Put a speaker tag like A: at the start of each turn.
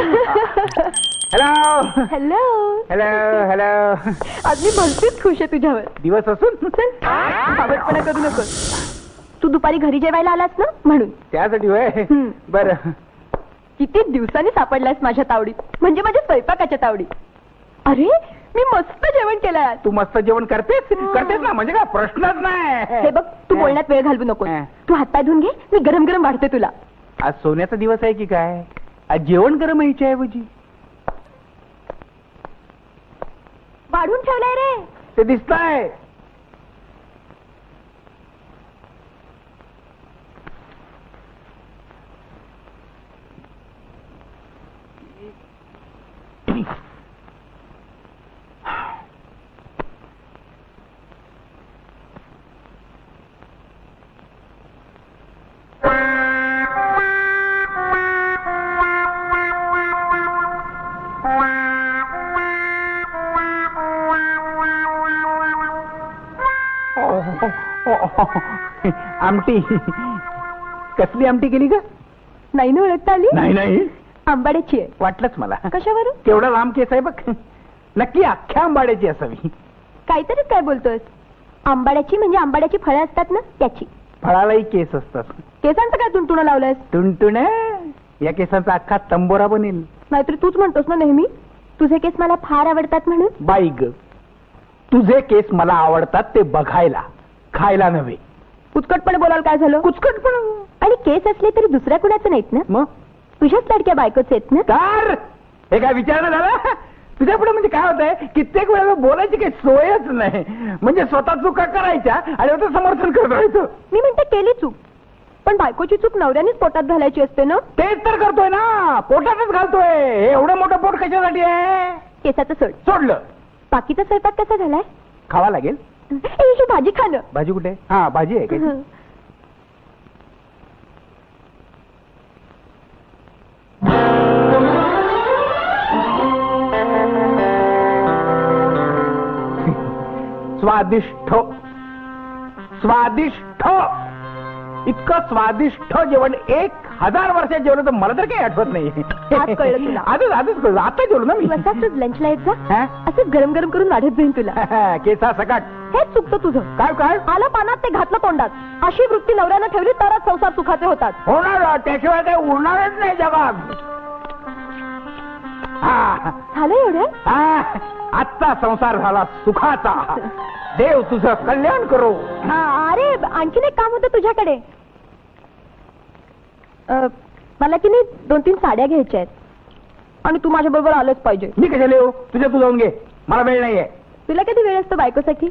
A: Hello
B: hello
A: hello hello
B: आज मी भलतीच खुश आहे तुझ्यावर.
A: दिवस असून?
B: चल आवडपणा करू नको. तू दुपारी घरी जेवायला आलास ना म्हणून.
A: त्यासाठी
B: हम्म.
A: बर.
B: किती दिवसांनी सापडलास माझ्या तावडीत. म्हणजे माझ्या स्वयंपाकाच्या तावडीत. अरे मी मस्त जेवण केलंय आज.
A: तू मस्त जेवण करतेस? करतेस ना? म्हणजे काय प्रश्नच नाही.
B: हे बघ तू बोलण्यात वेळ घालवू नको
A: हा.
B: तू हातपाय धुवून घे मी गरम गरम वाढते तुला.
A: आज सोन्याचा दिवस आहे की काय? जेवण गरम यायच्या ऐवजी
B: वाढून ठेवलंय रे.
A: ते दिसतंय. आमटी. कसली आमटी केली का
B: नाही ना ओळखता आली?
A: नाही नाही.
B: आंबाड्याची आहे.
A: वाटलंच मला.
B: कशावरून?
A: तेवढा लांब केस आहे बघ. नक्की अख्ख्या आंबाड्याची असावी.
B: काहीतरीच काय बोलतोस आंबाड्याची म्हणजे आंबाड्याची फळं असतात ना त्याची.
A: फळालाही केस असतात.
B: केसांचं काय तुंटुणं लावलंयस?
A: टुनटुन या केसांचा अख्खा तंबोरा बनेल.
B: नाहीतरी तूच म्हणतोस ना नेहमी तुझे केस मला फार आवडतात म्हणून?
A: बाई ग तुझे केस मला आवडतात ते बघायला. खायला नव्हे.
B: कुचकटपणे बोलायला काय झालं?
A: कुचकट पण
B: आणि केस असले तरी दुसऱ्या कुणाचं नाहीत ना?
A: मग?
B: तुझ्याच लाडक्या बायकोच आहेत ना?
A: तर हे काय विचारणं झालं? तुझ्या पुढे म्हणजे काय होत आहे कित्येक वेळा बोलायची काही सोयच नाही. म्हणजे स्वतः चुका करायच्या आणि आता समर्थन करत राहायचं.
B: मी म्हणते केली चूक. पण बायकोची चूक नवऱ्यानेच पोटात घालायची असते ना?
A: तेच तर करतोय ना. पोटातच घालतोय. हे एवढं मोठं पोट कशासाठी आहे?
B: केसाचं सोड.
A: सोडलं.
B: बाकीचा स्वयंपाक कसा झालाय?
A: खावा लागेल.
B: ए, ही भाजी खाणं.
A: भाजी कुठे? हा भाजी आहे काय स्वादिष्ट. स्वादिष्ट. इतकं स्वादिष्ट जेवण एक हजार वर्षात जेवण तर मला तर काही आठवत नाही.
B: आज कळलं तुला.
A: आजच आजच कळलं. आता जेवलो ना मी.
B: तू असाच लंचला येत जा.
A: हा?
B: असंच गरम गरम करून वाढत जाईन तुला.
A: केसा सकाट
B: हेच चुकतं तुझं.
A: काय काय?
B: आलं पानात ते घातलं तोंडात. अशी वृत्ती नवऱ्यानं ठेवली तरच संसार सुखाचे होतात.
A: होणार त्याशिवाय काही उरणारच नाही जगात हा,
B: झालं एवढं?
A: हा, आजचा संसार झाला सुखाचा. देव तुझं कल्याण करो.
B: हा अरे आणखीन एक काम होतं तुझ्याकडे. अ, मला की नाही दोन तीन साड्या घ्यायच्या आहेत. आणि तू माझ्या बरोबर आलंच पाहिजे.
A: मी कशाला येऊ? तुझ्या तू जाऊन घे. मला वेळ नाहीये.
B: तुला कधी वेळ असतो बायकोसाठी?